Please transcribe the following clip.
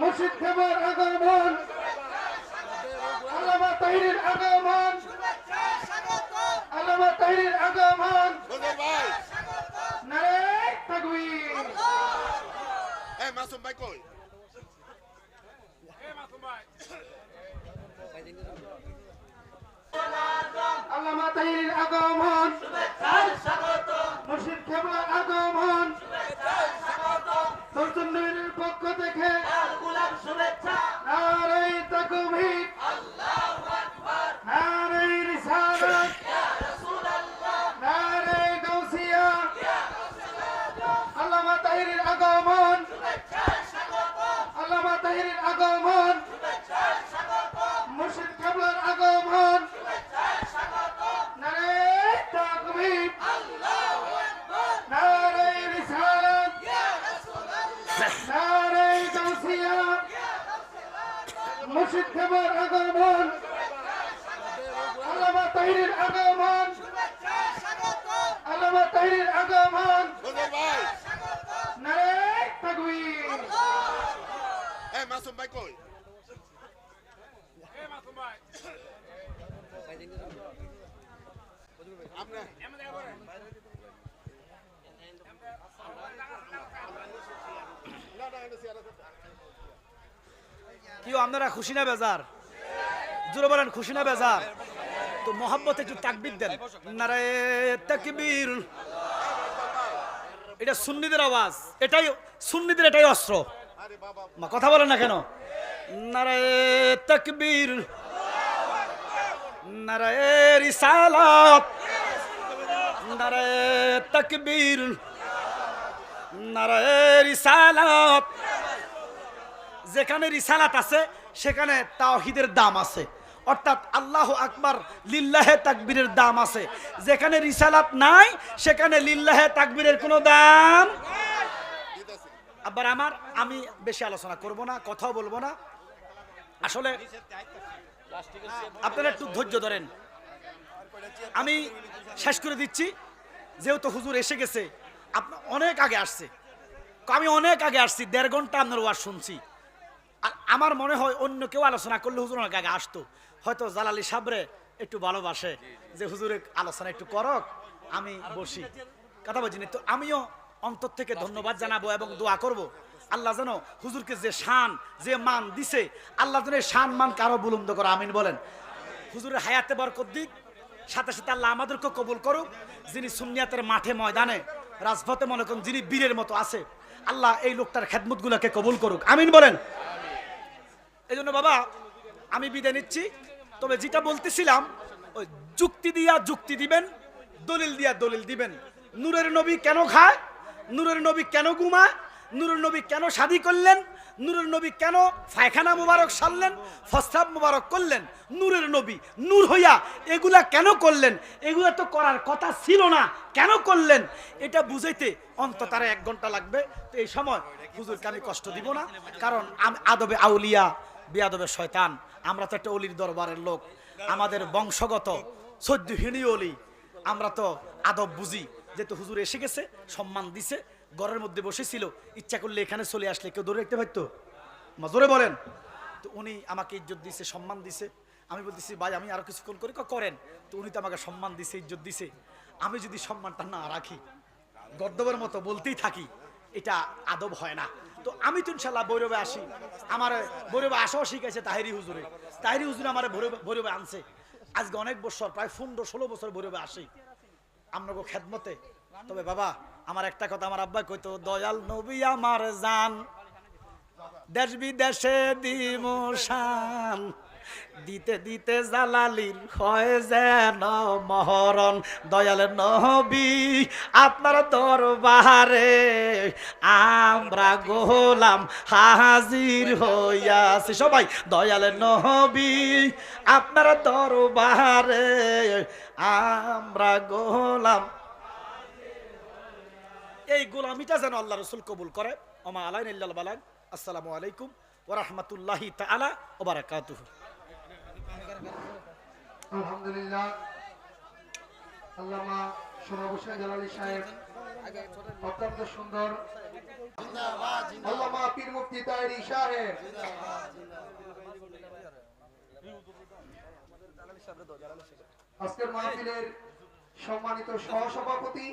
মুর্শিদ খেমার আগমন। আল্লামা তাহিরের আগমন। আল্লামা তাহিরের আগমন। বলবেন ভাই নারে তাকবীর। এই মাসুম ভাই কই? আল্লামা তাহিরের আগমন। মুর্শিদ খেমার আগমন। নবীর আগমন। আল্লামা তাহিরের আগমন। মুর্শিদ কাবলার আগমন। নারে তাকবীর। নারে রিসালাত। নারে গাউসিয়া মুর্শিদ কাবলার আগমন। আল্লামা তাহিরের আগমন আল্লামা তাহিরের আগমন বলবেন ভাই নারে তাকবীর এই মাসুম ভাই কই কিও, আপনারা খুশি না বেজার? জোরে বলেন, খুশি না বেজার? তো মোহাম্মত একটু তাকবির দেন। তাকবীর। এটা সুন্নিদের আওয়াজ। এটাই সুন্নিদের এটাই অস্ত্র। কথা বলেন না কেন? নারে তাকবীর। নারে রিসালাত নারে তাকবীর। নারে রিসালাত যেখানে রিসালাত আছে, সেখানে তাওহিদের দাম আছে। অর্থাৎ আল্লাহ আকবার লিল্লাহে তাকবীরের দাম আছে। যেখানে রিসালাত নাই, সেখানে লিল্লাহে তাকবীরের কোনো দাম আবার আমার, আমি বেশি আলোচনা করব না, কথাও বলব না। আসলে আপনারা একটু ধৈর্য ধরেন। আমি শেষ করে দিচ্ছি, যেহেতু হুজুর এসে গেছে আপনার অনেক আগে আসছে। আমি অনেক আগে আসছি, দেড় ঘণ্টা আপনার ওয়াজ শুনছি। আর আমার মনে হয় অন্য কেউ আলোচনা করলে হুজুর অনেক আগে আসতো। হয়তো জালালি সাবরে একটু ভালোবাসে যে হুজুরের আলোচনা একটু করক, আমি বসি। কথা বলছি না। তো আমিও অন্তর থেকে ধন্যবাদ জানাব এবং দোয়া করব। আল্লাহ যেন হুজুরকে যে শান, যে মান দিছে, আল্লাহ যেন শান মান কারও বুলন্দ করে, আমিন বলেন। হুজুরের হায়াতে বরকত দিক, সাথে সাথে আল্লাহ আমাদেরকে কবুল করুক। যিনি সুনিয়াতের মাঠে ময়দানে, রাজপথে মনে করুন যিনি বীরের মতো আছে, আল্লাহ এই লোকটার খেদমতগুলোকে কবুল করুক। আমিন বলেন। এই জন্য বাবা, আমি বিদায় নিচ্ছি। তবে যেটা বলতেছিলাম, ওই যুক্তি দিয়া যুক্তি দিবেন, দলিল দিয়া দলিল দিবেন। নূরের নবী কেন খায়? নূরের নবী কেন ঘুমায়? নূরের নবী কেন শাদি করলেন? নূরের নবী কেন ফায়খানা মুবারক সারলেন? ফস্তাব মুবারক করলেন? নূরের নবী নূর হইয়া এগুলা কেন করলেন? এগুলা তো করার কথা ছিল না। কেন করলেন? এটা বুঝাইতে অন্তত এক ঘণ্টা লাগবে। তো এই সময় হুজুরকে আমি কষ্ট দিব না, কারণ আদবে আউলিয়া, বিয়াদবে শয়তান। আমরা তো একটা অলির দরবারের লোক। আমাদের বংশগত সদ্য অলি। আমরা তো আদব বুঝি। যেহেতু হুজুর এসে গেছে, সম্মান দিছে ঘরের মধ্যে বসেছিল, ইচ্ছা করলে এখানে চলে আসলে, কেউ ধরে রাখতে পারতো? জোরে বলেন। তো উনি আমাকে ইজ্জত দিছে, সম্মান দিছে। আমি বলতেছি, ভাই, আমি আরও কিছুক্ষণ করে করেন। তো উনি তো আমাকে সম্মান দিছে, ইজ্জত দিছে। আমি যদি সম্মানটা না রাখি, গর্দবের মতো বলতেই থাকি, এটা আদব হয় না। তো আমি তো ইনশাল্লাহ বৈরবে আসি। আমার ভৈরবে আসাও শিখেছে তাহেরি হুজুরে। তাহেরি হুজুরে আমার ভৈরবে আনছে। আজকে অনেক বছর, প্রায় পনেরো, ষোলো বছর ভৈরবে আসি। আপনাকে খেদমতে। তবে বাবা আমার একটা কথা আমার আব্বা কইতো, দয়াল নবী আমার জান, দেশ বিদেশে দিমশান দিতে দিতে জালালির হয় যেন মহরণ, দয়াল নবী আপনার দরবারে আমরা গোলাম হাজির হইয়াছি। সবাই, দয়াল নবী আপনার দরবারে আমরা গোলাম এই গোলামিটা যেন আল্লাহ রসুল কবুল করে। ওমা আলাইন ইল্লাল আসসালামু আলাইকুম ওয়া রাহমাতুল্লাহি তাআলা ওয়া বারাকাতুহু। আলহামদুলিল্লাহ। আল্লামা জালালি সাহেব, অত্যন্ত সুন্দর। আল্লামা পীর মুফতি তাহেরি সাহেব। আজকের মাহফিলের সম্মানিত সহসভাপতি